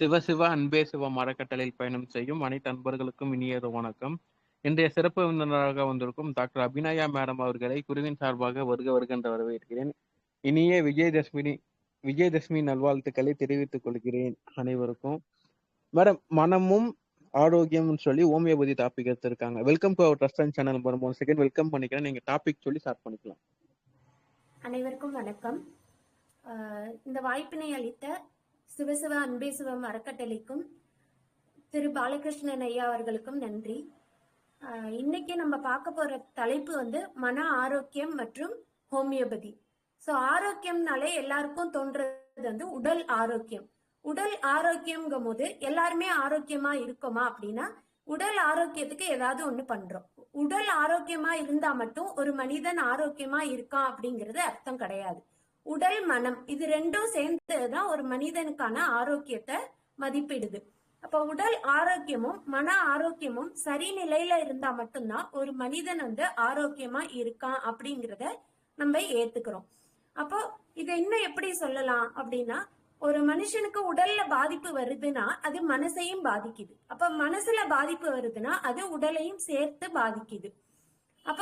சிவ அன்பே சிவம் மரக்கட்டளையில் பயணம் செய்யும் அனைத்து அன்பர்களுக்கும் இனியது வணக்கம். இன்றைய சிறப்பு விருந்தினராக வந்திருக்கும் டாக்டர் அபிநயா மேடம் அவர்களை குருவின் சார்பாக வருக வருகின்ற வரவேற்கிறேன். இனிய விஜயதசமி விஜயதசமி நல்வாழ்த்துக்களை தெரிவித்துக் கொள்கிறேன் அனைவருக்கும். மேடம் மனமும் ஆரோக்கியம்னு சொல்லி ஹோமியோபதி டாபிக் எடுத்திருக்காங்க. Welcome to our trust and channel one second welcome பண்ணிக்கிறேன். நீங்க டாபிக் சொல்லி ஸ்டார்ட் பண்ணிக்கலாம். அனைவருக்கும் வணக்கம். இந்த வாய்ப்பினை அளித்த சிவசிவ அன்பே சிவம் அறக்கட்டளைக்கும் திரு பாலகிருஷ்ணன் ஐயா அவர்களுக்கும் நன்றி. ஆஹ் இன்னைக்கு நம்ம பார்க்க போற தலைப்பு வந்து மன ஆரோக்கியம் மற்றும் ஹோமியோபதி. ஸோ ஆரோக்கியம்னாலே எல்லாருக்கும் தோன்றது வந்து உடல் ஆரோக்கியம். உடல் ஆரோக்கியம்ங்கும் போது எல்லாருமே ஆரோக்கியமா இருக்கோமா அப்படின்னா உடல் ஆரோக்கியத்துக்கு ஏதாவது ஒண்ணு பண்றோம். உடல் ஆரோக்கியமா இருந்தா மட்டும் ஒரு மனிதன் ஆரோக்கியமா இருக்கான் அப்படிங்கிறது அர்த்தம் கிடையாது. உடல் மனம் இது ரெண்டும் சேர்ந்துதான் ஒரு மனிதனுக்கான ஆரோக்கியத்தை மதிப்பிடுது. அப்ப உடல் ஆரோக்கியமும் மன ஆரோக்கியமும் சரி நிலையில இருந்தா மட்டும்தான் ஒரு மனிதன் வந்து ஆரோக்கியமா இருக்கான் அப்படிங்கிறத நம்ம ஏத்துக்கிறோம். அப்போ இதை இன்னும் எப்படி சொல்லலாம் அப்படின்னா ஒரு மனுஷனுக்கு உடல்ல பாதிப்பு வருதுன்னா அது மனசையும் பாதிக்குது. அப்ப மனசுல பாதிப்பு வருதுன்னா அது உடலையும் சேர்த்து பாதிக்குது. அப்ப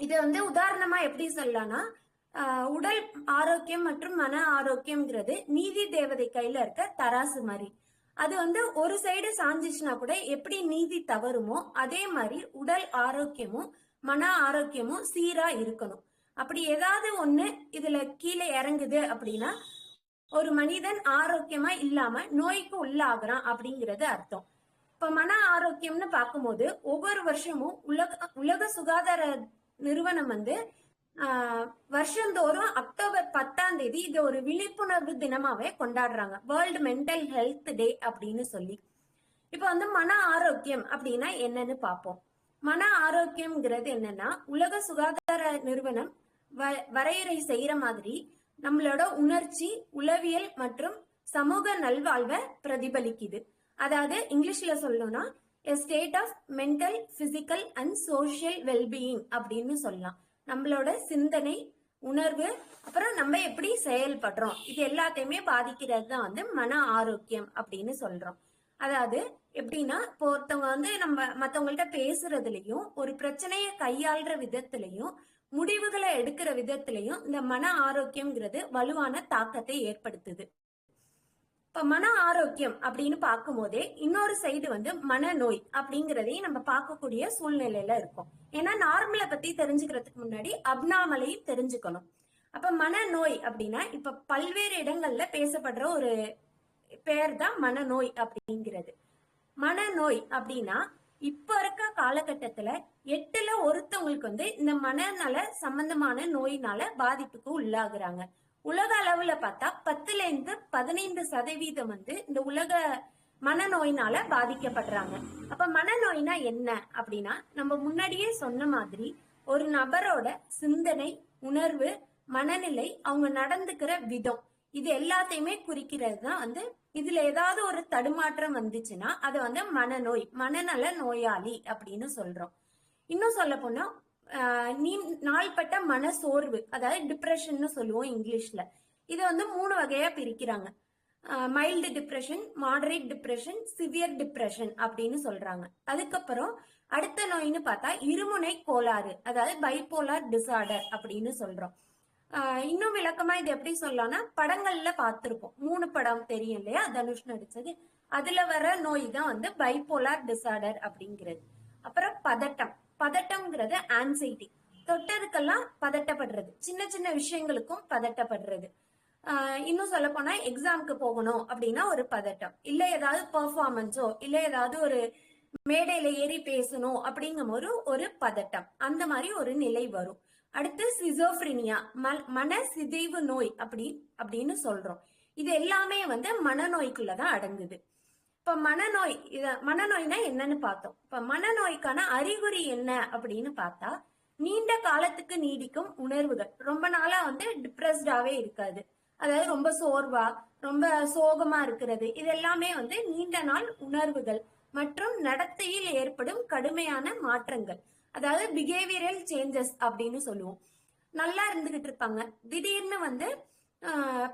இத வந்து உதாரணமா எப்படி சொல்லலாம்னா உடல் ஆரோக்கியம் மற்றும் மன ஆரோக்கியம்ங்கிறது நீதி தேவதை கையில இருக்க தராசு மாதிரி. அது வந்து ஒரு சைடு சாஞ்சிச்சுனா கூட எப்படி நீதி தவறுமோ அதே மாதிரி உடல் ஆரோக்கியமும் மன ஆரோக்கியமும் சீரா இருக்கணும். அப்படி ஏதாவது ஒண்ணு இதுல கீழே இறங்குது அப்படின்னா ஒரு மனிதன் ஆரோக்கியமா இல்லாம நோய்க்கு உள்ளாகிறான் அப்படிங்கிறது அர்த்தம். இப்ப மன ஆரோக்கியம்னு பார்க்கும்போது ஒவ்வொரு வருஷமும் உலக உலக சுகாதார நிறுவனம் வந்து வருஷந்தோறும் அக்டோபர் பத்தாம் தேதி இது ஒரு விழிப்புணர்வு தினமாவே கொண்டாடுறாங்க. வேர்ல்டு மென்டல் ஹெல்த் டே அப்படின்னு சொல்லி. இப்ப வந்து மன ஆரோக்கியம் அப்படின்னா என்னன்னு பார்ப்போம். மன ஆரோக்கியம்ங்கிறது என்னன்னா உலக சுகாதார நிறுவனம் வ- வரையறை செய்யற மாதிரி நம்மளோட உணர்ச்சி உளவியல் மற்றும் சமூக நல்வாழ்வை பிரதிபலிக்குது. அதாவது இங்கிலீஷ்ல சொல்லணும்னா state of mental physical and social wellbeing அப்படின்னு சொல்லலாம். நம்மளோட சிந்தனை உணர்வு அப்புறம் நம்ம எப்படி செயல்படுறோம்? இது எல்லாத்தையுமே பாதிக்கிறது தான் வந்து மன ஆரோக்கியம் அப்படின்னு சொல்றோம். அதாவது எப்படின்னா இப்போ ஒருத்தவங்க வந்து நம்ம மத்தவங்கள்ட்ட பேசுறதுலயும் ஒரு பிரச்சனையை கையாள்ற விதத்திலையும் முடிவுகளை எடுக்கிற விதத்திலையும் இந்த மன ஆரோக்கியம்ங்கிறது வலுவான தாக்கத்தை ஏற்படுத்துது. இப்ப மன ஆரோக்கியம் அப்படின்னு பார்க்கும்போதே இன்னொரு சைடு வந்து மனநோய் அப்படிங்கறதையும் நம்ம பார்க்கக்கூடிய சூழ்நிலையில இருக்கும். ஏன்னா நார்மலை பத்தி தெரிஞ்சுக்கிறதுக்கு முன்னாடி அப்னாமலையும் தெரிஞ்சுக்கணும். அப்ப மனநோய் அப்படின்னா இப்ப பல்வேறு இடங்கள்ல பேசப்படுற ஒரு பேர் தான் மனநோய் அப்படிங்கிறது. மனநோய் அப்படின்னா இப்ப இருக்க காலகட்டத்துல எட்டுல ஒருத்தவங்களுக்கு வந்து இந்த மனநல சம்பந்தமான நோயினால பாதிப்புக்கு உள்ளாகுறாங்க. உலக அளவுல பார்த்தா பத்துல இருந்து பதினைந்து சதவீதம் வந்து இந்த உலக மனநோயினால பாதிக்கப்படுறாங்க. அப்ப மனநோய்னா என்ன அப்படின்னா நம்ம முன்னாடியே சொன்ன மாதிரி ஒரு நபரோட சிந்தனை உணர்வு மனநிலை அவங்க நடந்துக்கிற விதம் இது எல்லாத்தையுமே குறிக்கிறது தான் வந்து இதுல ஏதாவது ஒரு தடுமாற்றம் வந்துச்சுன்னா அதை வந்து மனநோய் மனநல நோயாளி அப்படின்னு சொல்றோம். இன்னும் சொல்ல போனா நீ நாள்பட்ட மன சோர்வு அதாவது டிப்ரெஷன்னு சொல்லுவோம் இங்கிலீஷ்ல. இதை வந்து மூணு வகையா பிரிக்கிறாங்க. Mild depression moderate depression severe depression அப்படின்னு சொல்றாங்க. அதுக்கப்புறம் அடுத்த நோயின்னு பார்த்தா இருமுனை கோளாறு அதாவது பைபோலார் டிசார்டர் அப்படின்னு சொல்றோம். இன்னும் விளக்கமா இது எப்படி சொல்லலாம்னா படங்கள்ல பார்த்திருப்போம். மூணு படம் தெரியும் இல்லையா? தனுஷ் நடிச்சது. அதுல வர நோய் தான் வந்து பைபோலார் டிசார்டர் அப்படிங்கிறது. அப்புறம் பதட்டம். பதட்டம்ங்கிறது ஆன்சைட்டி தொட்டதுக்கெல்லாம் பதட்டப்படுறது. சின்ன சின்ன விஷயங்களுக்கும் பதட்டப்படுறது. இன்னும் சொல்ல போனா எக்ஸாம்க்கு போகணும் அப்படின்னா ஒரு பதட்டம். இல்ல ஏதாவது பெர்ஃபார்மன்ஸோ இல்ல ஏதாவது ஒரு மேடையில ஏறி பேசணும் அப்படிங்கும் போது ஒரு பதட்டம். அந்த மாதிரி ஒரு நிலை வரும். அடுத்து சிசோஃப்ரினியா மன சிதைவு நோய் அப்படி அப்படின்னு சொல்றோம். இது எல்லாமே வந்து மனநோய்க்குள்ளதான் அடங்குது. இப்ப மனநோய் இத மனநோய்னா என்னன்னு பார்த்தோம். இப்ப மனநோய்க்கான அறிகுறி என்ன அப்படின்னு பார்த்தா நீண்ட காலத்துக்கு நீடிக்கும் உணர்வுகள். ரொம்ப நாளா வந்து டிப்ரெஸ்டாவே இருக்காது. அதாவது ரொம்ப சோர்வா ரொம்ப சோகமா இருக்கிறது. இது எல்லாமே வந்து நீண்ட நாள் உணர்வுகள் மற்றும் நடத்தையில் ஏற்படும் கடுமையான மாற்றங்கள். அதாவது பிஹேவியரல் சேஞ்சஸ் அப்படின்னு சொல்லுவோம். நல்லா இருந்துகிட்டு இருப்பாங்க. திடீர்னு வந்து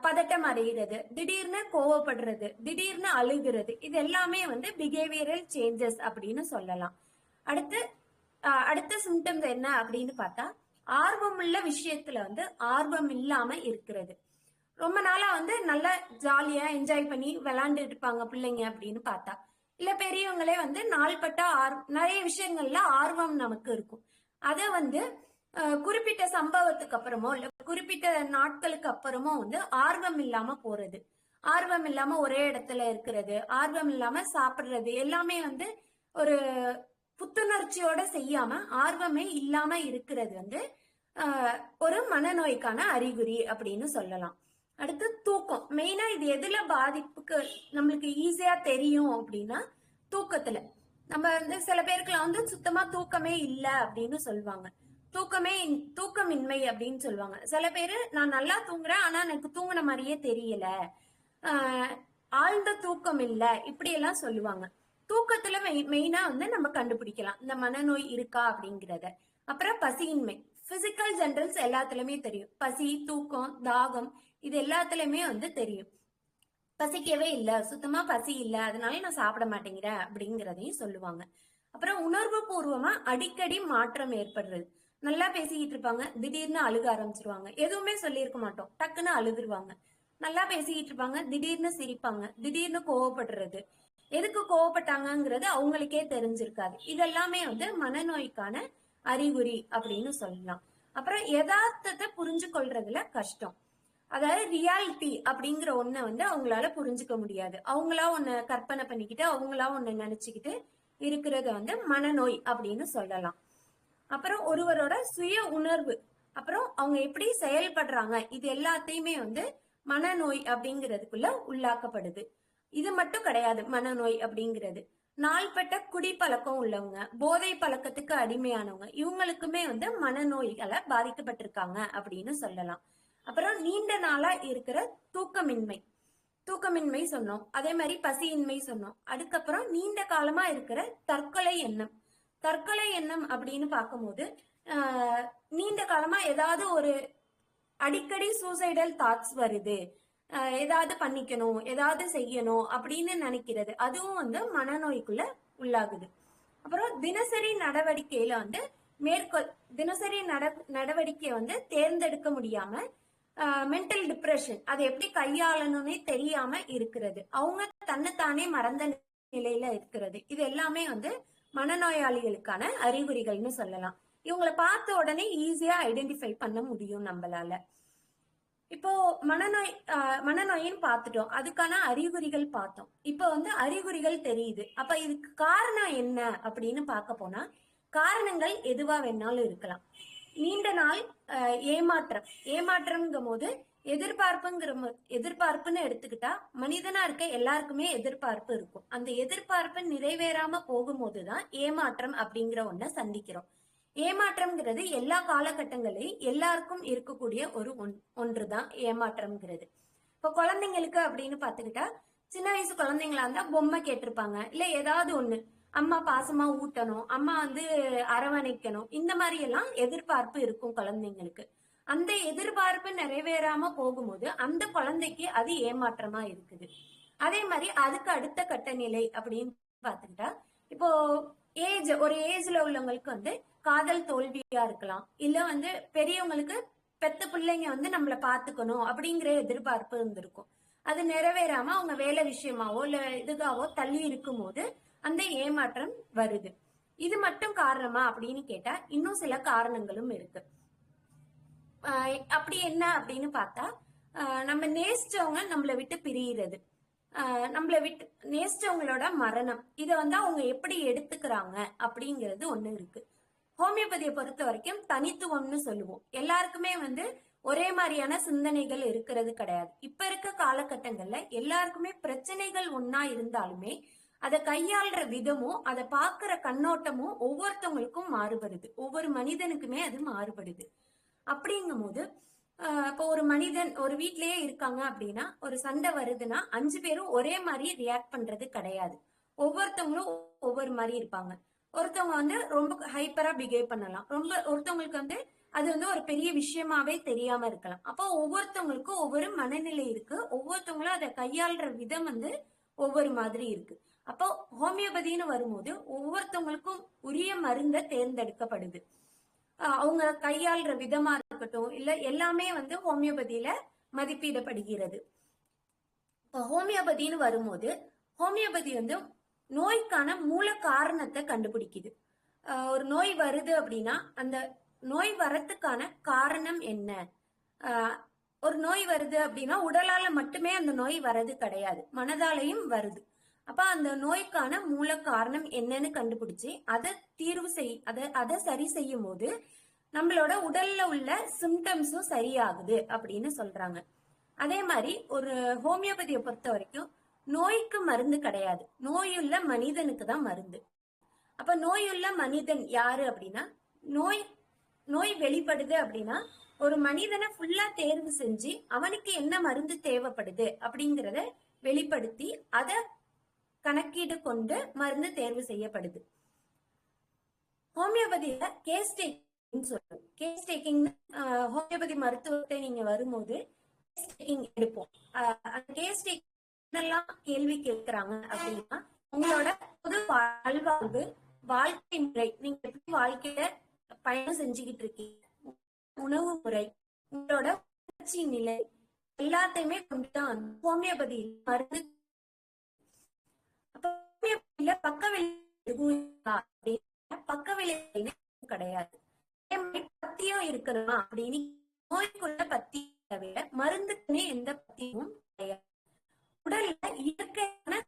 பதட்டம் அடைகிறது. திடீர்னு கோவப்படுறது திடீர்னு அழுகிறது. இது எல்லாமே வந்து பிஹேவியரல் சேஞ்சஸ் அப்படின்னு சொல்லலாம். அடுத்து அடுத்த சிம்டம்ஸ் என்ன அப்படின்னு பார்த்தா ஆர்வமுள்ள விஷயத்துல வந்து ஆர்வம் இல்லாம இருக்கிறது. ரொம்ப நாளா வந்து நல்லா ஜாலியா என்ஜாய் பண்ணி விளாண்டுட்டு இருப்பாங்க பிள்ளைங்க அப்படின்னு பார்த்தா. இல்ல பெரியவங்களே வந்து நாள்பட்ட ஆர் நிறைய விஷயங்கள்ல ஆர்வம் நமக்கு இருக்கும். அத வந்து குறிப்பிட்ட சம்பவத்துக்கு அப்புறமோ இல்ல குறிப்பிட்ட நாட்களுக்கு அப்புறமோ வந்து ஆர்வம் இல்லாம போறது. ஆர்வம் இல்லாம ஒரே இடத்துல இருக்கிறது ஆர்வம் இல்லாம சாப்பிடுறது எல்லாமே வந்து ஒரு புத்துணர்ச்சியோட செய்யாம ஆர்வமே இல்லாம இருக்கிறது வந்து ஆஹ், ஒரு மனநோய்க்கான அறிகுறி அப்படின்னு சொல்லலாம். அடுத்து தூக்கம். மெயினா இது எதுல பாதிப்புக்கு நம்மளுக்கு ஈஸியா தெரியும் அப்படின்னா தூக்கத்துல. நம்ம வந்து சில பேருக்குலாம் வந்து சுத்தமா தூக்கமே இல்லை அப்படின்னு சொல்லுவாங்க. தூக்கமே இன்- தூக்கமின்மை அப்படின்னு சொல்லுவாங்க. சில பேரு நான் நல்லா தூங்குறேன் ஆனா எனக்கு தூங்குன மாதிரியே தெரியல. ஆழ்ந்த தூக்கம் இல்ல. இப்படி எல்லாம் சொல்லுவாங்க. தூக்கத்துல மெயினா வந்து நம்ம கண்டுபிடிக்கலாம். இந்த மனநோய் இருக்கா அப்படிங்கறத. அப்புறம் பசியின்மை. பிசிக்கல் ஜென்ரல்ஸ் எல்லாத்துலயுமே தெரியும். பசி தூக்கம் தாகம் இது எல்லாத்துலயுமே வந்து தெரியும். பசிக்கவே இல்ல. சுத்தமா பசி இல்ல. அதனால நான் சாப்பிட மாட்டேங்கிறேன் அப்படிங்கறதையும் சொல்லுவாங்க. அப்புறம் உணர்வு பூர்வமா அடிக்கடி மாற்றம் ஏற்படுறது. நல்லா பேசிக்கிட்டு இருப்பாங்க. திடீர்னு அழுக ஆரம்பிச்சிருவாங்க. எதுவுமே சொல்லியிருக்க மாட்டோம். டக்குன்னு அழுதுருவாங்க. நல்லா பேசிக்கிட்டு இருப்பாங்க. திடீர்னு சிரிப்பாங்க. திடீர்னு கோவப்படுறது. எதுக்கு கோவப்பட்டாங்கங்கிறது அவங்களுக்கே தெரிஞ்சிருக்காது. இதெல்லாமே வந்து மனநோய்க்கான அறிகுறி அப்படின்னு சொல்லலாம். அப்புறம் யதார்த்தத்தை புரிஞ்சு கொள்றதுல கஷ்டம். அதாவது ரியாலிட்டி அப்படிங்கிற ஒண்ண வந்து அவங்களால புரிஞ்சுக்க முடியாது. அவங்களா ஒண்ணு கற்பனை பண்ணிக்கிட்டு அவங்களா ஒன்னு நினைச்சுக்கிட்டு இருக்கிறத வந்து மனநோய் அப்படின்னு சொல்லலாம். அப்புறம் ஒருவரோட சுய உணர்வு. அப்புறம் அவங்க எப்படி செயல்படுறாங்க இது எல்லாத்தையுமே வந்து மனநோய் அப்படிங்கிறதுக்குள்ள உள்ளாக்கப்படுது. இது மட்டும் கிடையாது மனநோய் அப்படிங்கிறது. நாள்பட்ட குடிப்பழக்கம் உள்ளவங்க போதை பழக்கத்துக்கு அடிமையானவங்க இவங்களுக்குமே வந்து மனநோய்களை பாதிக்கப்பட்டிருக்காங்க அப்படின்னு சொல்லலாம். அப்புறம் நீண்ட நாளா இருக்கிற தூக்கமின்மை. தூக்கமின்மை சொன்னோம் அதே மாதிரி பசியின்மை சொன்னோம். அதுக்கப்புறம் நீண்ட காலமா இருக்கிற தற்கொலை எண்ணம். தற்கொலை எண்ணம் அப்படின்னு பார்க்கும்போது நீண்ட காலமா ஏதாவது ஒரு அடிக்கடி சூசைடல் தாட்ஸ் வருது. ஏதாவது பண்ணிக்கணும் ஏதாவது செய்யணும் அப்படின்னு நினைக்கிறது. அதுவும் வந்து மனநோய்க்குள்ள உள்ளாகுது. அப்புறம் தினசரி நடவடிக்கையில வந்து மேற்கொள் தினசரி நட நடவடிக்கையை வந்து தேர்ந்தெடுக்க முடியாம மென்டல் டிப்ரெஷன் அதை எப்படி கையாளணும்னே தெரியாம இருக்கிறது. அவங்க தன்னைத்தானே மறந்த நிலையில இருக்கிறது. இது எல்லாமே வந்து மனநோயாளிகளுக்கான அறிகுறிகள்னு சொல்லலாம். இவங்களை பார்த்த உடனே ஈஸியா ஐடென்டிஃபை பண்ண முடியும் நம்மளால. இப்போ மனநோய் மனநோயின்னு பார்த்துட்டோம். அதுக்கான அறிகுறிகள் பார்த்தோம். இப்போ வந்து அறிகுறிகள் தெரியுது. அப்ப இதுக்கு காரணம் என்ன அப்படின்னு பார்க்க போனா காரணங்கள் எதுவா வேணாலும் இருக்கலாம். நீண்ட நாள் ஏமாற்றம். ஏமாற்றம்ங்கும் போது எதிர்பார்ப்புங்கிற எதிர்பார்ப்புன்னு எடுத்துக்கிட்டா மனிதனா இருக்க எல்லாருக்குமே எதிர்பார்ப்பு இருக்கும். அந்த எதிர்பார்ப்பு நிறைவேறாம போகும்போதுதான் ஏமாற்றம் அப்படிங்கிற ஒன்ன சந்திக்கிறோம். ஏமாற்றம்ங்கிறது எல்லா காலகட்டங்களையும் எல்லாருக்கும் இருக்கக்கூடிய ஒரு ஒன் ஒன்றுதான் ஏமாற்றம்ங்கிறது. இப்போ குழந்தைங்களுக்கு அப்படின்னு பாத்துக்கிட்டா சின்ன வயசு குழந்தைங்களா இருந்தா பொம்மை கேட்டிருப்பாங்க. இல்ல ஏதாவது ஒண்ணு. அம்மா பாசமா ஊட்டணும். அம்மா வந்து அரவணைக்கணும். இந்த மாதிரி எல்லாம் எதிர்பார்ப்பு இருக்கும் குழந்தைங்களுக்கு. அந்த எதிர்பார்ப்பு நிறைவேறாம போகும்போது அந்த குழந்தைக்கு அது ஏமாற்றமா இருக்குது. அதே மாதிரி அதுக்கு அடுத்த கட்ட நிலை அப்படின்னு பாத்துக்கிட்டா இப்போ ஏஜ் ஒரு ஏஜ்ல உள்ளவங்களுக்கு வந்து காதல் தோல்வியா இருக்கலாம். இல்ல வந்து பெரியவங்களுக்கு பெத்த பிள்ளைங்க வந்து நம்மள பாத்துக்கணும் அப்படிங்கிற எதிர்பார்ப்பு இருந்திருக்கும். அது நிறைவேறாம அவங்க வேலை விஷயமாவோ இல்ல இதுக்காவோ தள்ளி இருக்கும்போது அந்த ஏமாற்றம் வருது. இது மட்டும் காரணமா அப்படின்னு கேட்டா இன்னும் சில காரணங்களும் இருக்கு. அப்படி என்ன அப்படின்னு பார்த்தா நம்ம நேசிச்சவங்க நம்மளை விட்டு பிரியிறது. நம்மளை நம்மள விட்டு நேசிச்சவங்களோட மரணம். இதை வந்து அவங்க எப்படி எடுத்துக்கிறாங்க அப்படிங்கிறது ஒண்ணு இருக்கு. ஹோமியோபதியை பொறுத்த வரைக்கும் தனித்துவம்னு சொல்லுவோம். எல்லாருக்குமே வந்து ஒரே மாதிரியான சிந்தனைகள் இருக்கிறது கிடையாது. இப்ப இருக்க காலகட்டங்கள்ல எல்லாருக்குமே பிரச்சனைகள் ஒன்னா இருந்தாலுமே அதை கையாளுற விதமும் அதை பாக்குற கண்ணோட்டமும் ஒவ்வொருத்தவங்களுக்கும் மாறுபடுது. ஒவ்வொரு மனிதனுக்குமே அது மாறுபடுது. அப்படிங்கும்போது போது இப்போ ஒரு மனிதன் ஒரு வீட்லயே இருக்காங்க அப்படின்னா ஒரு சண்டை வருதுன்னா அஞ்சு பேரும் ஒரே மாதிரி ரியாக்ட் பண்றது கிடையாது. ஒவ்வொருத்தவங்களும் ஒவ்வொரு மாதிரி இருப்பாங்க. ஒருத்தவங்க வந்து ரொம்ப ஹைப்பரா பிஹேவ் பண்ணலாம். ரொம்ப ஒருத்தவங்களுக்கு வந்து அது வந்து ஒரு பெரிய விஷயமாவே தெரியாம இருக்கலாம். அப்போ ஒவ்வொருத்தவங்களுக்கும் ஒவ்வொரு மனநிலை இருக்கு. ஒவ்வொருத்தவங்களும் அதை கையாளுற விதம் வந்து ஒவ்வொரு மாதிரி இருக்கு. அப்போ ஹோமியோபதின்னு வரும்போது ஒவ்வொருத்தவங்களுக்கும் உரிய மருந்தை தேர்ந்தெடுக்கப்படுது. அவங்க கையாளுற விதமா இருக்கட்டும் இல்ல எல்லாமே வந்து ஹோமியோபதியில மதிப்பிடப்படுகிறது. இப்போ ஹோமியோபதின்னு வரும்போது ஹோமியோபதி வந்து நோய்க்கான மூல காரணத்தை கண்டுபிடிக்குது. ஒரு நோய் வருது அப்படின்னா அந்த நோய் வரத்துக்கான காரணம் என்ன? ஒரு நோய் வருது அப்படின்னா உடலால மட்டுமே அந்த நோய் வர்றது கிடையாது. மனதாலையும் வருது. அப்ப அந்த நோய்க்கான மூல காரணம் என்னன்னு கண்டுபிடிச்சு அதை தீர்வு செய் அதை அதை சரி செய்யும் போது நம்மளோட உடல்ல உள்ள சிம்டம்ஸும் சரியாகுது அப்படின்னு சொல்றாங்க. அதே மாதிரி ஒரு ஹோமியோபதியை பொறுத்த வரைக்கும் நோய்க்கு மருந்து கிடையாது. நோயுள்ள மனிதனுக்கு தான் மருந்து. அப்ப நோயுள்ள மனிதன் யாரு அப்படின்னா நோய் நோய் வெளிப்படுது அப்படின்னா ஒரு மனிதனை ஃபுல்லா தேர்வு செஞ்சு அவனுக்கு என்ன மருந்து தேவைப்படுது அப்படிங்கறத வெளிப்படுத்தி அதை கணக்கீடு கொண்டு மருந்து தேர்வு செய்யப்படுது. ஹோமியோபதியில கேஸ் டேக்கிங் சொல்றோம். கேஸ் டேக்கிங் ஹோமியோபதி மருத்துவத்தை நீங்க வரும்போது கேஸ் டேக்கிங் எடுப்போம். அந்த கேஸ் டேக்கிங் கேள்வி கேட்கிறாங்க அப்படின்னா உங்களோட பொது வாழ்வாழ்வு வாழ்க்கை முறை நீங்க எப்படி வாழ்க்கையில பயணம் செஞ்சுக்கிட்டு இருக்கீங்க உணவு முறை உங்களோட உணர்ச்சி நிலை எல்லாத்தையுமே கொண்டுதான் ஹோமியோபதி மருந்து பக்க எதுவும் அப்படின்னா பக்க கிடையாது பத்தியம் இருக்கணுமா அப்படின்னு நோய்க்குள்ள பத்தி தவிர மருந்துக்குன்னே எந்த பத்தியமும் கிடையாது. உடல்ல இயற்கையான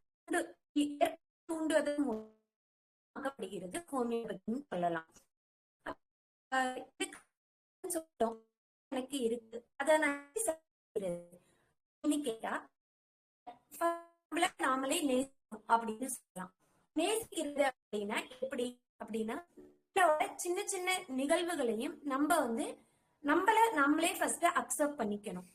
தூண்டுவதன் மூலமாகப்படுகிறது ஹோமியோபதின்னு சொல்லலாம். எனக்கு இருக்கு. அதை நான் கேட்டா நாமளே நேச அப்படின்னு சொல்லலாம். நேசிக்கிறது அப்படின்னா எப்படி? அப்படின்னா சின்ன சின்ன நிகழ்வுகளையும் நம்ம வந்து நம்மள நம்மளே ஃபர்ஸ்ட் அக்செப்ட் பண்ணிக்கணும்.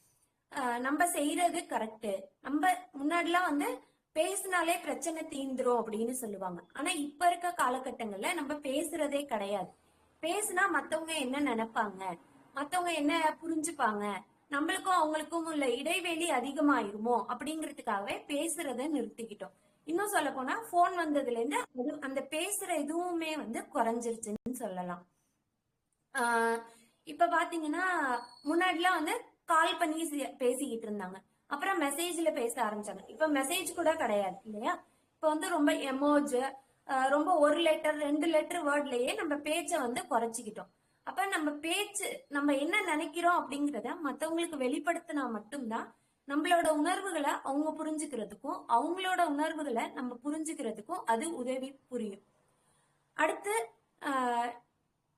ஆஹ் நம்ம செய்யறது கரெக்ட் நம்ம முன்னாடிலாம் வந்து பேசினாலே பிரச்சனை தீந்துரும் அப்படின்னு சொல்லுவாங்க. ஆனா இப்ப இருக்க காலகட்டங்கள்ல நம்ம பேசுறதே கிடையாது. பேசுனா மத்தவங்க என்ன நினைப்பாங்க? மத்தவங்க என்ன புரிஞ்சுப்பாங்க? நம்மளுக்கும் அவங்களுக்கும் உள்ள இடைவெளி அதிகமாயிருமோ அப்படிங்கறதுக்காகவே பேசுறத நிறுத்திக்கிட்டோம். இன்னும் சொல்ல போனா போன் வந்ததுல இருந்து அது- அந்த பேசுற இதுவுமே வந்து குறைஞ்சிருச்சுன்னு சொல்லலாம். ஆஹ் இப்ப பாத்தீங்கன்னா முன்னாடிலாம் வந்து கால் பண்ணி பேசிக்கிட்டு இருந்தாங்க. அப்புறம் மெசேஜ்ல பேச ஆரம்பிச்சாங்க. இப்ப மெசேஜ் கூட கிடையாது இல்லையா? இப்ப வந்து ரொம்ப எமோஜ் ரொம்ப ஒரு லெட்டர் ரெண்டு லெட்டர் வேர்ட்லயே நம்ம பேச்சை வந்து குறைச்சிக்கிட்டோம். அப்ப நம்ம பேச்சு நம்ம என்ன நினைக்கிறோம் அப்படிங்கறத மத்தவங்களுக்கு வெளிப்படுத்தினா மட்டும்தான் நம்மளோட உணர்வுகளை அவங்க புரிஞ்சுக்கிறதுக்கும் அவங்களோட உணர்வுகளை நம்ம புரிஞ்சுக்கிறதுக்கும் அது உதவி புரியும். அடுத்து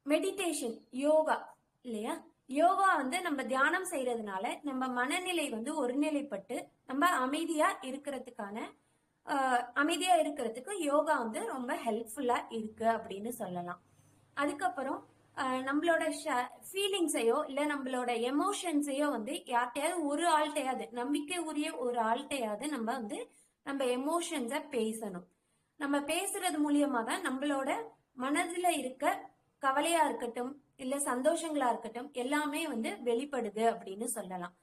மெடிடேஷன் யோகா இல்லையா? யோகா வந்து நம்ம தியானம் செய்யறதுனால நம்ம மனநிலை வந்து ஒருநிலைப்பட்டு நம்ம அமைதியா இருக்கிறதுக்கான அமைதியா இருக்கிறதுக்கு யோகா வந்து ரொம்ப ஹெல்ப்ஃபுல்லா இருக்கு அப்படின்னு சொல்லலாம். அதுக்கப்புறம் நம்மளோட ஃபீலிங்ஸையோ இல்ல நம்மளோட எமோஷன்ஸையோ வந்து யார்கிட்டயாவது ஒரு ஆள்கிட்டையாவது நம்பிக்கை உரிய ஒரு ஆள்கிட்டையாவது நம்ம வந்து நம்ம எமோஷன்ஸை பேசணும். நம்ம பேசுறது மூலியமா தான் நம்மளோட மனதுல இருக்க கவலையா இருக்கட்டும் இல்ல சந்தோஷங்களா இருக்கட்டும் எல்லாமே வந்து வெளிப்படுது அப்படின்னு சொல்லலாம்.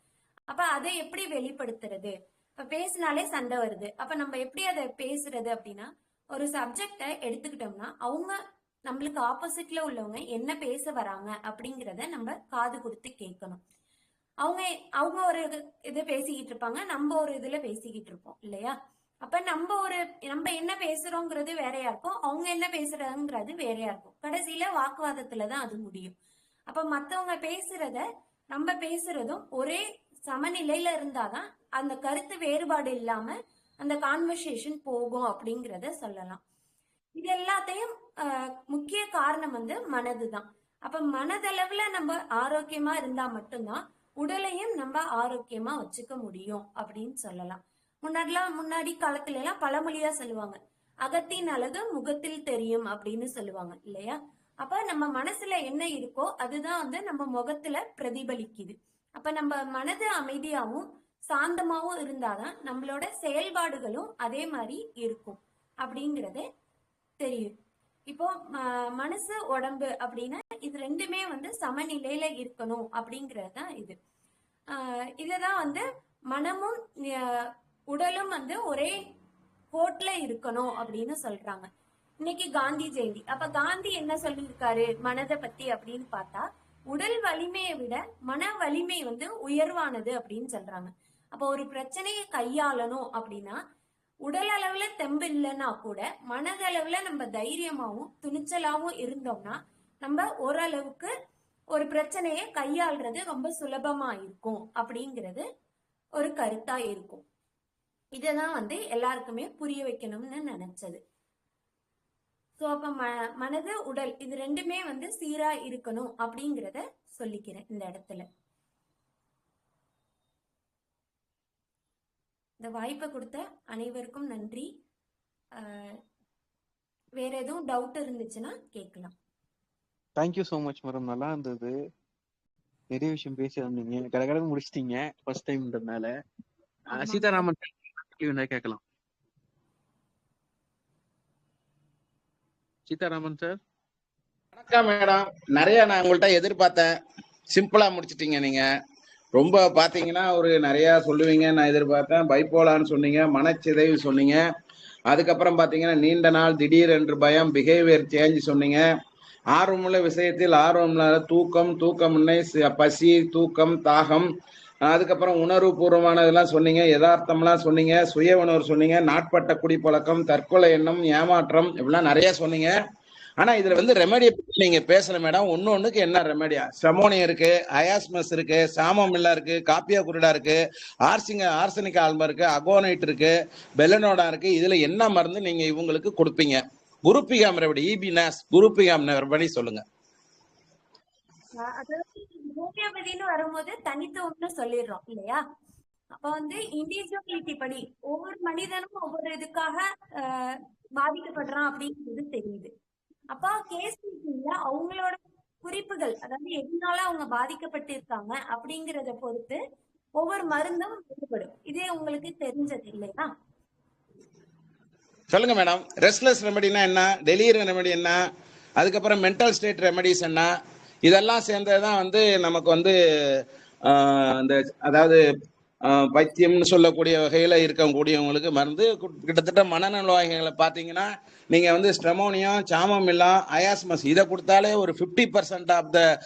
அப்ப அதை எப்படி வெளிப்படுத்துறது? இப்ப பேசினாலே சண்டை வருது. அப்ப நம்ம எப்படி அதை பேசுறது அப்படின்னா ஒரு சப்ஜெக்ட எடுத்துக்கிட்டோம்னா அவங்க நம்மளுக்கு ஆப்போசிட்ல உள்ளவங்க என்ன பேச வராங்க அப்படிங்கிறத நம்ம காது கொடுத்து கேட்கணும். அவங்க அவங்க ஒரு இது பேசிக்கிட்டு இருப்பாங்க நம்ம ஒரு இதுல பேசிக்கிட்டு இருப்போம் இல்லையா? அப்ப நம்ம ஒரு நம்ம என்ன பேசுறோங்கிறது வேறையா இருக்கும் அவங்க என்ன பேசுறாங்கிறது வேறையா இருக்கும். கடைசியில வாக்குவாதத்துலதான் அது முடியும். அப்ப மத்தவங்க பேசுறத நம்ம பேசுறதும் ஒரே சமநிலையில இருந்தாதான் அந்த கருத்து வேறுபாடு இல்லாம அந்த கான்வர்சேஷன் போகும் அப்படிங்கிறத சொல்லலாம். இது எல்லாத்தையும் முக்கிய காரணம் வந்து மனதுதான். அப்ப மனதளவுல நம்ம ஆரோக்கியமா இருந்தா மட்டும்தான் உடலையும் நம்ம ஆரோக்கியமா வச்சுக்க முடியும் அப்படின்னு சொல்லலாம். முன்னாடிலாம் முன்னாடி காலத்துல எல்லாம் பழமொழியா சொல்லுவாங்க. அகத்தின் அழகு முகத்தில் தெரியும் அப்படின்னு சொல்லுவாங்க இல்லையா? அப்ப நம்ம மனசுல என்ன இருக்கோ அதுதான் வந்து நம்ம முகத்துல பிரதிபலிக்குது. அப்ப நம்ம மனது அமைதியாவும் சாந்தமாவும் இருந்தாதான் நம்மளோட செயல்பாடுகளும் அதே மாதிரி இருக்கும் அப்படிங்கறது தெரியும். இப்போ ம- மனசு உடம்பு அப்படின்னா இது ரெண்டுமே வந்து சமநிலையில இருக்கணும் அப்படிங்கிறது தான் இது. ஆஹ் இதுதான் வந்து மனமும் உடலும் வந்து ஒரே கோட்ல இருக்கணும் அப்படின்னு சொல்றாங்க. இன்னைக்கு காந்தி ஜெயந்தி. அப்ப காந்தி என்ன சொல்லியிருக்காரு? மனதை பத்தி அப்படின்னு பார்த்தா உடல் வலிமையை விட மன வலிமை வந்து உயர்வானது அப்படின்னு சொல்றாங்க. அப்ப ஒரு பிரச்சனையை கையாளணும் அப்படின்னா உடல் அளவுல தெம்பு இல்லைன்னா கூட மனதளவுல நம்ம தைரியமாவும் துணிச்சலாவும் இருந்தோம்னா நம்ம ஓரளவுக்கு ஒரு பிரச்சனையை கையாள்றது ரொம்ப சுலபமா இருக்கும் அப்படிங்கிறது ஒரு கருத்தா இருக்கும். இததான் வந்து எல்லாருக்குமே புரிய வைக்கணும்னு நினைச்சது. சோ அப்ப ம மனது உடல் இது ரெண்டுமே வந்து சீரா இருக்கணும் அப்படிங்கிறத சொல்லிக்கிறேன் இந்த இடத்துல. இந்த வாய்ப்பை கொடுத்த அனைவருக்கும் நன்றி. வேற எதுவும் டவுட் இருந்துச்சுன்னா கேட்கலாம். தேங்க்யூ ஸோ மச் மேடம் நல்லா இருந்தது. நிறைய விஷயம் பேசி வந்தீங்க கடகடன்னு முடிச்சிட்டீங்க ஃபர்ஸ்ட் டைம்ன்றதுனால. சீதாராமன் கேட்கலாம். சீதாராமன் சார் வணக்கம் மேடம் நிறைய நான் உங்கள்கிட்ட எதிர்பார்த்தேன். சிம்பிளா முடிச்சிட்டீங்க நீங்க. ரொம்ப பாத்தீங்கன்னா ஒரு நிறைய சொல்லுவீங்க. நான் எதிர்பார்த்தேன். பைப்போலான்னு சொன்னீங்க. மனச்சிதைவு சொன்னீங்க. அதுக்கப்புறம் பாத்தீங்கன்னா நீண்ட நாள் திடீர் என்று பயம் பிஹேவியர் சேஞ்ச் சொன்னீங்க. ஆர்வமுள்ள விஷயத்தில் ஆர்வமில்லாத தூக்கம் தூக்கமின்மை பசி தூக்கம் தாகம். அதுக்கப்புறம் உணர்வு பூர்வமானதெல்லாம் சொன்னீங்க. யதார்த்தம்லாம் சொன்னீங்க. சுய உணர்வு சொன்னீங்க. நாட்பட்ட குடிப்பழக்கம் தற்கொலை எண்ணம் ஏமாற்றம் இப்படிலாம் நிறைய சொன்னீங்க. ஆனா இதுல வந்து ரெமெடியை பத்தி நீங்க பேசல மேடம் ஒன்னு ஒண்ணுக்கு என்ன ரெமடியா செமோனியம் இருக்கு அயாஸ்மஸ் இருக்கு சாமமில்லா இருக்கு காப்பியா குருடா இருக்கு ஆர்சிங்க ஆர்சனிக் ஆல்மா இருக்கு அகோனைட் இருக்கு பெலனோடா இருக்கு. இதுல என்ன மருந்து நீங்க இவங்களுக்கு கொடுப்பீங்க? குருப்பிகாம் ரெமடி இபி நாஸ் குருப்பிகாம் ரெமடி சொல்லுங்க. ஹோமியோபதினு வரும்போது தனித்துவம்னு சொல்லிடுறோம் இல்லையா? அப்ப வந்து இண்டிவிஜுவலிட்டி படி ஒவ்வொரு மனிதனும் ஒவ்வொரு இதுக்காக பாதிக்கப்படுறான் அப்படின்றது தெரியுது. அப்ப கேஸ் அவங்களோட குறிப்புகள் அதாவது எதனால அவங்க பாதிக்கப்பட்டு இருக்காங்க அப்படிங்கறத பொறுத்து ஒவ்வொரு மருந்தும் வேறுபடும். இதே உங்களுக்கு தெரிஞ்சது இல்லையா? சொல்லுங்க மேடம் ரெஸ்ட்லெஸ் ரெமெடினா என்ன? டெலிவரி ரெமெடி என்ன? அதுக்கப்புறம் மென்டல் ஸ்டேட் ரெமெடிஸ் என்ன? இதெல்லாம் சேர்ந்தது தான் வந்து நமக்கு வந்து அந்த அதாவது பைத்தியம்னு சொல்லக்கூடிய வகையில் இருக்கக்கூடியவங்களுக்கு மருந்து கு- கிட்டத்தட்ட மனநோயாளிகளை பார்த்தீங்கன்னா நீங்கள் வந்து ஸ்ட்ரெமோனியம் சாமமில்லாம் அயாஸ்மஸ் இதை கொடுத்தாலே ஒரு ஃபிஃப்டி பர்சன்ட் ஆஃப் த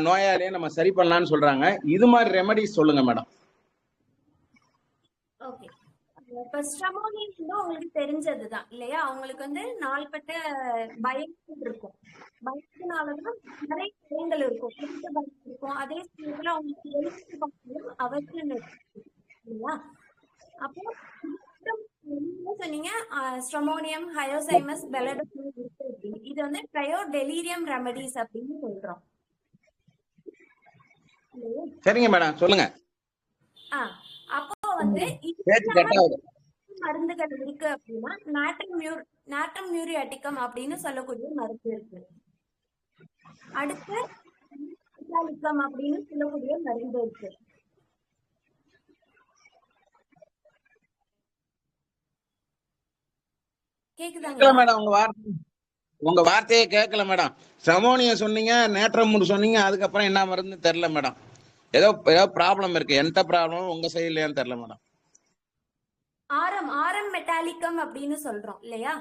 நோயாளியை நம்ம சரி பண்ணலான்னு சொல்கிறாங்க இது மாதிரி ரெமடிஸ் சொல்லுங்கள் மேடம். ஓகே. இப்ப ஸ்ட்ரமோனியம் வந்து உங்களுக்கு தெரிஞ்சதுதான் இல்லையா? அவங்களுக்கு வந்து நாள்பட்ட பயங்கள் இருக்கும். பயத்தினாலதான் நிறைய பயங்கள் இருக்கும். எழுத்து பயம் இருக்கும். அதே சமயத்துல அவங்களுக்கு எழுத்து பயம் அவசியம் இருக்கும் இல்லையா? அப்போ சொன்னீங்க ஸ்ட்ரமோனியம் ஹயோசைமஸ் பெலடோனியம் இது வந்து ட்ரையோ டெலீரியம் ரெமடிஸ் அப்படின்னு சொல்றோம்? சரிங்க மேடம் சொல்லுங்க. ஆ, அப்போ வந்து மருந்துகள் இருக்கு அப்படின்னா நாட்டம் மியூர் நாட்டம் மியூரியாட்டிக்கம் அப்படின்னு சொல்லக்கூடிய மருந்து இருக்கு. அடுத்து மெட்டாலிக்கம் அப்படின்னு சொல்லக்கூடிய மருந்து இருக்கு. மேடம் உங்க வார்த்தை. உங்க வார்த்தையே கேட்கல மேடம். சமோனியம் சொன்னீங்க நேற்றமுடு சொன்னீங்க அதுக்கப்புறம் என்ன மருந்து தெரியல மேடம். ஏதோ ஏதோ ப்ராப்ளம் இருக்கு. எந்த ப்ராப்ளம் உங்க சைட்லயான்னு தெரியல மேடம் ஆரம் ஆரம் மெட்டாலிக்கம் அப்படின்னு சொல்றோம் இல்லையா?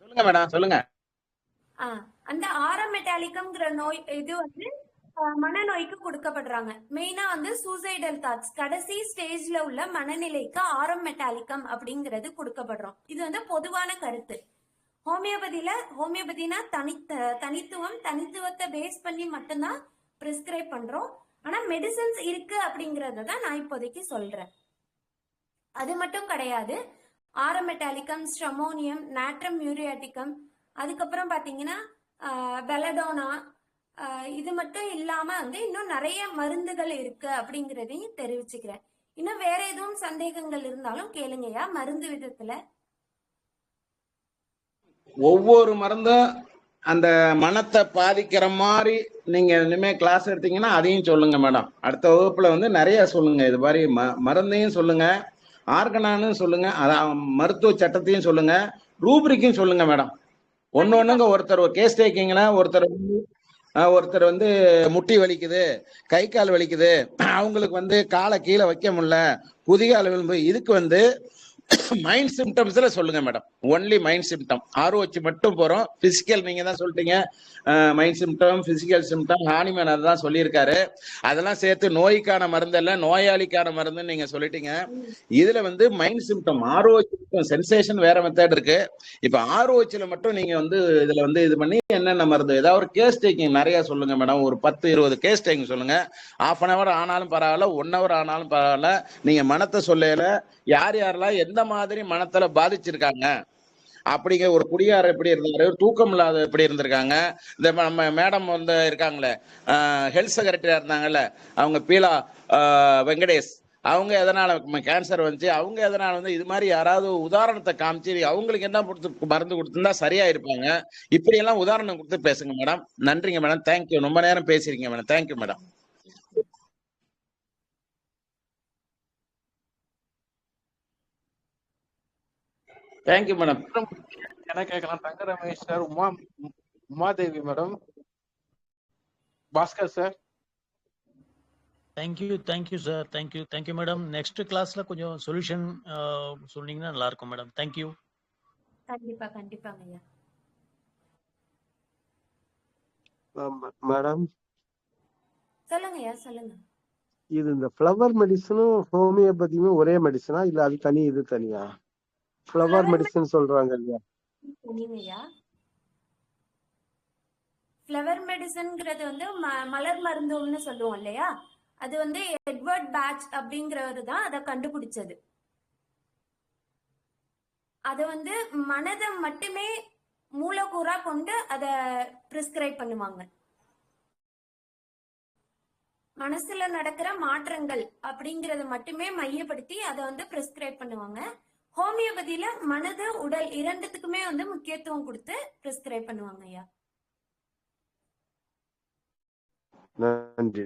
சொல்லுங்க மேடம் சொல்லுங்க. அந்த ஆரம் மெட்டாலிக்கம்ங்கிற நோய் இது வந்து மனநோய்க்கு கொடுக்கப்படுறாங்க. மெயினா வந்து சூசைடல் தாட்ஸ் கடைசி ஸ்டேஜ்ல உள்ள மனநிலைக்கு ஆரம் மெட்டாலிக்கம் அப்படிங்கிறது கொடுக்கப்படுறோம். இது வந்து பொதுவான கருத்து. ஹோமியோபதியில ஹோமியோபதினா தனித்த தனித்துவம் தனித்துவத்தை பேஸ் பண்ணி மட்டும்தான் பிரிஸ்கிரைப் பண்றோம். ஆனா மெடிசன்ஸ் இருக்கு அப்படிங்கறத தான் நான் இப்போதைக்கு சொல்றேன். அது மட்டும் கிடையாது. ஆரமெட்டாலிக்கம் ஸ்ட்ரமோனியம் நாட்ரம் மியூரியாட்டிக்கம் அதுக்கப்புறம் பாத்தீங்கன்னா பெலடோனா இது மட்டும் இல்லாம வந்து இன்னும் நிறைய மருந்துகள் இருக்கு அப்படிங்கறதையும் தெரிவிச்சுக்கிறேன். இன்னும் வேற எதுவும் சந்தேகங்கள் இருந்தாலும் கேளுங்கய்யா. மருந்து விதத்துல ஒவ்வொரு மருந்தும் அந்த மனத்தை பாதிக்கிற மாதிரி நீங்க இனிமே கிளாஸ் எடுத்தீங்கன்னா அதையும் சொல்லுங்க மேடம் அடுத்த வகுப்புல வந்து நிறைய சொல்லுங்க. இது மாதிரி ம மருந்தையும் சொல்லுங்க ஆர்கனானு சொல்லுங்க அதான் மருத்துவ சட்டத்தையும் சொல்லுங்க ரூபிரிக்கும் சொல்லுங்க மேடம் ஒன்னு ஒண்ணுங்க ஒருத்தர் கேஸ் டேக்கிங்கன்னா ஒருத்தர் வந்து ஒருத்தர் வந்து முட்டி வலிக்குது கை கால் வலிக்குது அவங்களுக்கு வந்து காலை கீழே வைக்க முடியல குதிகால விளிம்பு இதுக்கு வந்து மைண்ட் சிம்டம்ஸ்ல சொல்லுங்க மேடம் ஒன்லி மைண்ட் சிம்டம் ஆர்ஓச்சி மட்டும் போறோம். பிசிக்கல் நீங்க தான் சொல்லிட்டீங்க mind symptom physical symptom Hahnemann அதான் சொல்லியிருக்காரு. அதெல்லாம் சேர்த்து நோய்க்கான மருந்து இல்ல நோயாளிக்கான மருந்துன்னு நீங்க சொல்லிட்டீங்க. இதுல வந்து மைண்ட் சிம்டம் ஆர்ஓச்சி சென்சேஷன் வேற மெத்தட் இருக்கு. இப்ப ஆர்ஓச்சில மட்டும் நீங்க வந்து இதுல வந்து இது பண்ணி என்னென்ன மருந்து? ஏதாவது ஒரு கேஸ் டேக்கிங் நிறைய சொல்லுங்க மேடம் ஒரு பத்து இருபது கேஸ் டேக்கிங் சொல்லுங்க. ஆஃப் அன் ஹவர் ஆனாலும் பரவாயில்ல ஒன் ஹவர் ஆனாலும் பரவாயில்ல. நீங்க மனத்தை சொல்லல யார் யாரெல்லாம் எந்த மாதிரி மனத்துல பாதிச்சிருக்காங்க. அப்படிங்கிற ஒரு குடியார் எப்படி இருந்தாரு? தூக்கம் இல்லாத எப்படி இருந்திருக்காங்க? இந்த நம்ம மேடம் வந்து இருக்காங்களே ஹெல்த் செக்ரட்டரியா இருந்தாங்கல்ல அவங்க பீலா ஆஹ் வெங்கடேஷ் அவங்க எதனால கேன்சர் வந்துச்சு அவங்க எதனால வந்து இது மாதிரி யாராவது உதாரணத்தை காமிச்சு அவங்களுக்கு என்ன கொடுத்து மருந்து கொடுத்துருந்தா சரியா இருப்பாங்க இப்படி எல்லாம் உதாரணம் கொடுத்து பேசுங்க மேடம். நன்றிங்க மேடம். தேங்க்யூ ரொம்ப நேரம் பேசிருக்கீங்க madam. Thank you madam. Thank you madam என்ன கேட்கலாம்? Thanga Ramesh sir Uma Umadevi madam. Bhaskar sir. Thank you thank you sir thank you thank you madam next கிளாஸ்ல கொஞ்சம் சொல்யூஷன் சொன்னீங்கன்னா நல்லா இருக்கும் மேடம் தேங்க்யூ கண்டிப்பா கண்டிப்பாங்க ஐயா. மேடம் சொல்லுங்க ஐயா சொல்லுங்க. இது இந்த ஃப்ளவர் மெடிசனும் ஹோமியோபதியும் ஒரே மெடிசனா இல்ல அது தனி இது தனியா? ஃப்ளவர் மெடிசன் சொல்றாங்க இல்லையா? சொன்னீங்கய்யா ஃப்ளவர் மெடிசன்ங்கிறது வந்து மலர் மருந்துன்னு சொல்லுவோம் இல்லையா? அது வந்து எட்வர்ட் பேட்ச் அப்படிங்கிறவர் தான் அதை கண்டுபிடிச்சது. அது வந்து மனதை மட்டுமே மூலக்கூறா கொண்டு அதை பிரிஸ்கிரைப் பண்ணுவாங்க. மனசுல நடக்கிற மாற்றங்கள் அப்படிங்கறத மட்டுமே மையப்படுத்தி அதை வந்து பிரிஸ்கிரைப் பண்ணுவாங்க. ஹோமியோபதியில மனது உடல் இரண்டுத்துக்குமே வந்து முக்கியத்துவம் கொடுத்து பிரிஸ்கிரைப் பண்ணுவாங்க ஐயா. நன்றி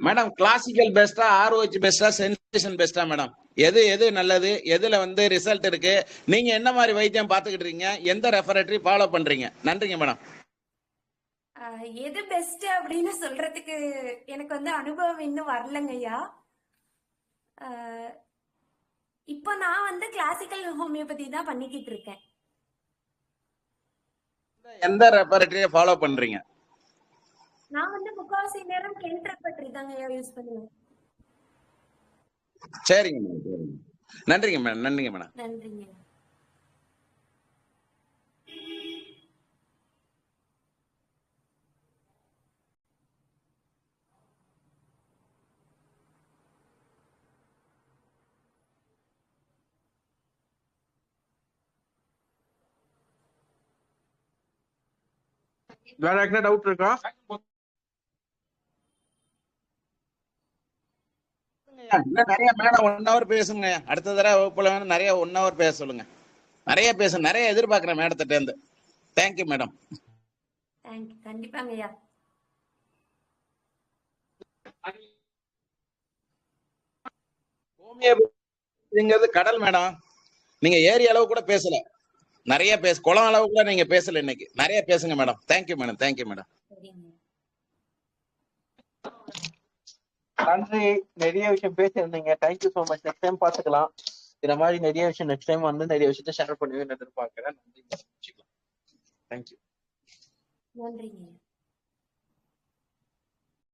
மேடம். கிளாசிக்கல் பெஸ்டா ஆர்ஓஹெச் பெஸ்டா சென்சேஷன் பெஸ்டா மேடம். எது எது நல்லது? எதுல வந்து ரிசல்ட் இருக்கு? நீங்க என்ன மாதிரி வைத்தியம் பாத்துக்கிட்டு இருக்கீங்க? எந்த ரெஃபரேட்டரி ஃபாலோ பண்றீங்க? நன்றிங்க மேடம். ஆஹ் எது பெஸ்ட் அப்படின்னு சொல்றதுக்கு எனக்கு வந்து அனுபவம் இன்னும் வரலங்க ஐயா. ஆஹ் இப்போ நான் வந்து கிளாசிக்கல் ஹோமியோபதி தான் பண்ணிக்கிட்டு இருக்கேன். எந்த ரெஃபரேட்டரியை ஃபாலோ பண்றீங்க? நான் வந்து முக்காவாசி நேரம் கென்ட்ரக் பற்றி தாங்க யூஸ் பண்ணுவேன். சரிங்க மேடம் நன்றிங்க மேடம் நன்றிங்க மேடம் நன்றிங்க ஐயா வேற யாருக்குன்னா டவுட் இருக்கா? நிறைய மேடம் ஒன் ஹவர் பேசுங்க. அடுத்த தடவை வகுப்புல வேணும் நிறைய ஒன் ஹவர் பேச சொல்லுங்க. நிறைய பேச நிறைய எதிர்பார்க்கிறேன் மேடத்திட்ட இருந்து. தேங்க்யூ மேடம் தேங்க்யூ கண்டிப்பாங்க ஐயா. ஹோமியோபதிங்கிறது கடல் மேடம். நீங்க ஏரி அளவு கூட பேசல. நிறைய பேச குளம் அளவு கூட நீங்க பேசல இன்னைக்கு. நிறைய பேசுங்க madam thank you madam thank you madam நன்றி. நிறைய விஷயம் பேசியிருந்தீங்க. Thank you so much next time பார்த்துக்கலாம். இந்த மாதிரி நிறைய விஷயம் நெக்ஸ்ட் டைம் வந்து நிறைய விஷயத்த ஷேர் பண்ணுவேன்னு எதிர்பார்க்கிறேன். நன்றி தேங்க்யூ நன்றிங்க.